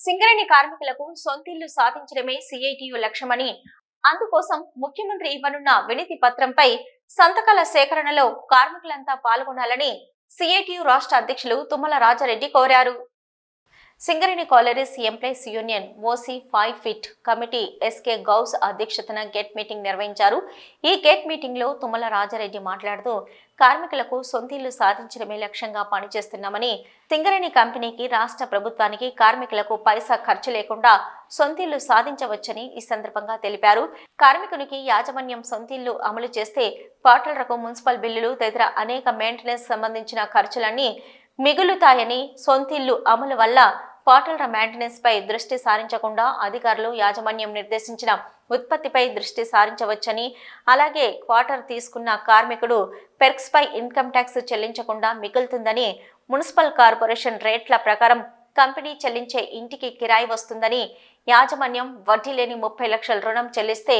సింగరేణి కార్మికులకు సొంతిల్లు సాధించడమే సిఐటియు లక్ష్యమని అందుకోసం ముఖ్యమంత్రి ఇవ్వనున్న వినతి పత్రంపై సంతకాల సేకరణలో కార్మికులంతా పాల్గొనాలని సిఐటియు రాష్ట్ర అధ్యక్షులు తుమ్మల రాజారెడ్డి కోరారు. Singareni collieries employees union OC five pit committee SK Ghouse అధ్యక్షతన గెట్ మీటింగ్ నిర్వహించారు. ఈ గెట్ మీటింగ్లో తుమ్మల రాజారెడ్డి మాట్లాడుతూ కార్మికులకు సొంతిల్లు సాధించడమే లక్ష్యంగా పనిచేస్తున్నామని సింగరేణి కంపెనీకి రాష్ట్ర ప్రభుత్వానికి కార్మికులకు పైసా ఖర్చు లేకుండా సొంతిల్లు సాధించవచ్చని ఈ సందర్భంగా తెలిపారు. కార్మికునికి యాజమాన్యం సొంతిల్లు అమలు చేస్తే పాటలకు మున్సిపల్ బిల్లులు తదితర అనేక మెయింటెనెన్స్ సంబంధించిన ఖర్చులన్నీ మిగులుతాయని సొంతిల్లు అమలు వల్ల క్వార్టర్ల మెయింటెనెన్స్ పై దృష్టి సారించకుండా అధికారులు యాజమాన్యం నిర్దేశించిన ఉత్పత్తిపై దృష్టి సారించవచ్చని అలాగే క్వార్టర్ తీసుకున్న కార్మికుడు పెర్క్స్ పై ఇన్కమ్ ట్యాక్స్ చెల్లించకుండా మిగులుతుందని మున్సిపల్ కార్పొరేషన్ రేట్ల ప్రకారం కంపెనీ చెల్లించే ఇంటికి కిరాయి వస్తుందని యాజమాన్యం వడ్డీ లేని ముప్పై లక్షల రుణం చెల్లిస్తే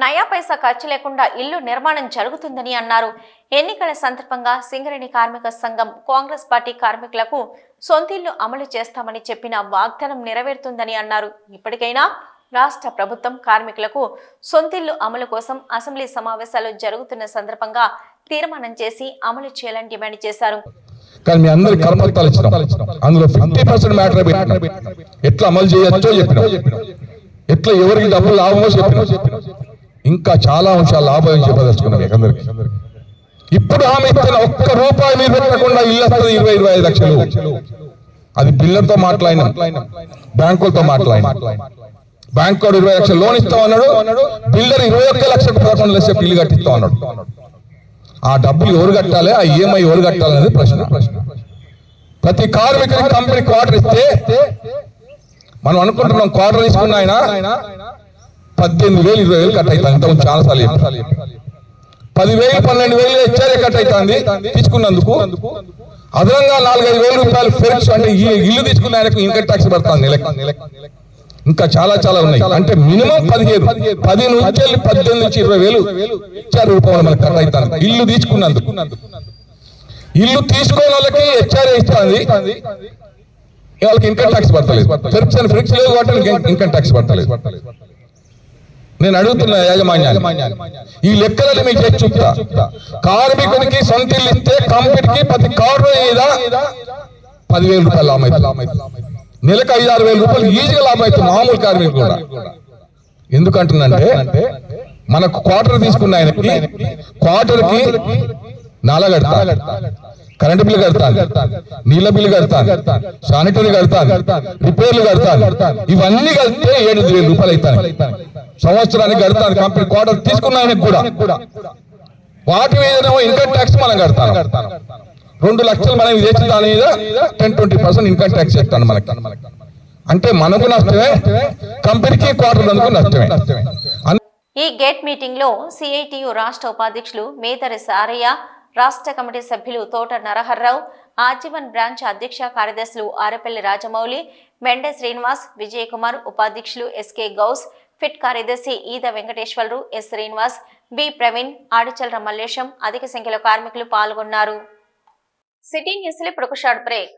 నయా పైసా ఖర్చు లేకుండా ఇల్లు నిర్మాణం జరుగుతుందని అన్నారు. ఎన్నికల సందర్భంగా సింగరేణి కార్మిక సంఘం కాంగ్రెస్ పార్టీ కార్మికులకు సొంతిల్లు అమలు చేస్తామని చెప్పిన వాగ్దానం నెరవేరుతుందని అన్నారు. ఇప్పటికైనా రాష్ట్ర ప్రభుత్వం కార్మికులకు సొంతిల్లు అమలు కోసం అసెంబ్లీ సమావేశాలు జరుగుతున్న సందర్భంగా తీర్మానం చేసి అమలు చేయాలని డిమాండ్ చేశారు. కానీ మీ అందరి కర్మత్తాలు ఇచ్చినాం. అందులో ఫిఫ్టీ పర్సెంట్ మ్యాటర్ ఎట్లా అమలు చేయొచ్చో చెప్పినాం. ఎట్లా ఎవరికి డబ్బులు లాభమో చెప్పినాం. ఇంకా చాలా అంశాలు లాభం చెప్పదలుచుకున్నాం మీకు అందరికి. ఇప్పుడు ఆమె ఇచ్చిన ఒక్క రూపాయి మీరు పెట్టకుండా ఇల్లు వస్తుంది ఇరవై ఇరవై ఐదు లక్షలు. అది పిల్లలతో మాట్లాడినాం. బ్యాంకులతో మాట్లాడినాం. బ్యాంక్ వాడు ఇరవై లక్షలు లోన్ ఇస్తాం అన్నాడు బిల్డర్ ఇరవై ఒక్క లక్షకు పదకొండు లక్షలు బిల్లు కట్టిస్తాం అన్నాడు ఆ డబ్బులు ఎవరు కట్టాలి? ఆ ఈఎంఐ ఎవరు కట్టాలి అనేది ప్రశ్న. ప్రతి కార్మికుడికి కంపెనీ క్వార్టర్ ఇస్తే మనం అనుకుంటున్నాం క్వార్టర్ తీసుకున్న ఆయన పద్దెనిమిది వేలు ఇరవై వేలు కట్ అవుతుంది ఇంతకుముందు చాలా సార్లు చెప్పాను. పదివేలు పన్నెండు వేలు హెచ్ఆర్ఏ కట్ అవుతుంది తీసుకున్నందుకు. అదనంగా నాలుగైదు వేల రూపాయలు ఫెరిక్స్ అంటే ఇల్లు తీసుకున్న ఆయనకు ఇన్కమ్ ట్యాక్స్ పడుతుంది. నెల ఇంకా చాలా చాలా ఉన్నాయి. అంటే మినిమం పదిహేను పది నుంచి వెళ్ళి పద్దెనిమిది నుంచి ఇరవై వేలు హెచ్ఆర్ రూపాయలు మనకు కట్ అవుతాను ఇల్లు తీసుకున్నందుకు. ఇల్లు తీసుకోని వాళ్ళకి హెచ్ఆర్ ఇస్తుంది. వాళ్ళకి ఇన్కమ్ ట్యాక్స్ పడతలేదు. ఫెరిక్స్ అని ఫెరిక్స్ లేదు కాబట్టి ఇన్కమ్ ట్యాక్స్ పడతలేదు. నేను అడుగుతున్నా యాజమాన్యాన్ని ఈ లెక్కలను మీకు చేసి చూపుతా. కార్మికునికి సొంత ఇల్లు ఇస్తే కంపెనీకి ప్రతి కారు మీద పదివేల రూపాయలు లాభం నెలకు ఐదు ఆరు వేల రూపాయలు ఈజీగా లాభం అవుతుంది మామూలు కార్మికులు కూడా. ఎందుకంటుందంటే మనకు క్వార్టర్ తీసుకున్న ఆయనకి క్వార్టర్కి నాల కడతా కరెంట్ బిల్లు కడతాను నీళ్ళ బిల్లు కడతాను శానిటరీ కడతాను రిపేర్లు కడతాను ఇవన్నీ కడితే ఏడు వేల రూపాయలు అవుతాయి. సంవత్సరానికి కడతాను కంపెనీ క్వార్టర్ తీసుకున్న ఆయనకు కూడా. వాటి మీద ఇన్కమ్ ట్యాక్స్ మనం కడతాను. రెండు లక్షలు మనం చేసిన దాని మీద ten twenty percent income tax చెప్తాను మనకి. అంటే మనకు నష్టమే కంపెనీకి క్వార్టర్ అందుకు నష్టమే. ఈ గేట్ మీటింగ్లో సిఐటియు రాష్ట్ర ఉపాధ్యక్షులు మేదరి సారయ్య రాష్ట్ర కమిటీ సభ్యులు తోట నరహర్రావు ఆజీవన్ బ్రాంచ్ అధ్యక్ష కార్యదర్శులు ఆరపల్లి రాజమౌళి మెండే శ్రీనివాస్ విజయ్ కుమార్ ఉపాధ్యక్షులు ఎస్కే గౌస్ ఫిట్ కార్యదర్శి ఈద వెంకటేశ్వరరావు ఎస్ శ్రీనివాస్ బి ప్రవీణ్ ఆడిచల్ర మల్లేశం అధిక సంఖ్యలో కార్మికులు పాల్గొన్నారు. సిటీ న్యూస్ ఇప్పుడు ఒక short break.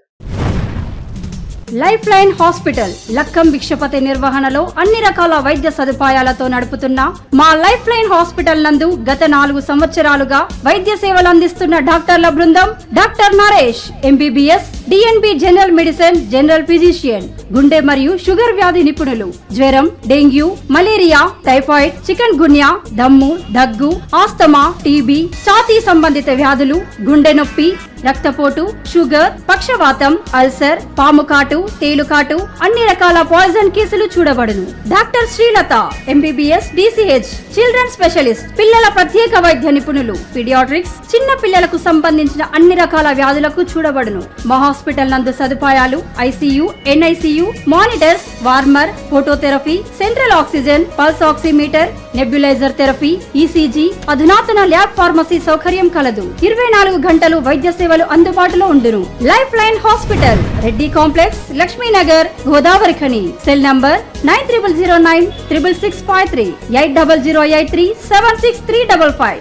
Life line hospital Lakkam Bhikshapathi నిర్వహణలో అన్ని రకాల వైద్య సదుపాయాలతో నడుపుతున్న మా లైఫ్ లైన్ హాస్పిటల్ నందు గత నాలుగు సంవత్సరాలుగా వైద్య సేవలు అందిస్తున్న డాక్టర్ల బృందం doctor Naresh MBBS DNB general medicine general physician గుండె మరియు షుగర్ వ్యాధి నిపుణులు. జ్వరం dengue malaria typhoid chikungunya దమ్ము దగ్గు ఆస్తమా టీబీ ఛాతీ సంబంధిత వ్యాధులు గుండె నొప్పి రక్తపోటు షుగర్ పక్షవాతం అల్సర్ పాము కాటు తేలుకాటు అన్ని రకాల పాయిజన్ కేసులు చూడబడును. Doctor Srilatha MBBS DCH children specialist పిల్లల ప్రత్యేక వైద్య నిపుణులు పిడియాట్రిక్స్ చిన్న పిల్లలకు సంబంధించిన అన్ని రకాల వ్యాధులకు చూడబడును. మా హాస్పిటల్ నందు సదుపాయాలు ICU NICU monitors warmer phototherapy central oxygen pulse oximeter nebulizer therapy ECG అధునాతన ల్యాబ్ ఫార్మసీ సౌకర్యం కలదు. ఇరవై నాలుగు గంటలు వైద్య సేవలు అందుబాటులో ఉండును. Life line hospital Reddy complex Lakshminagar Godavarikhani cell number nine triple zero nine triple six five three eight double zero eight three seven six three double five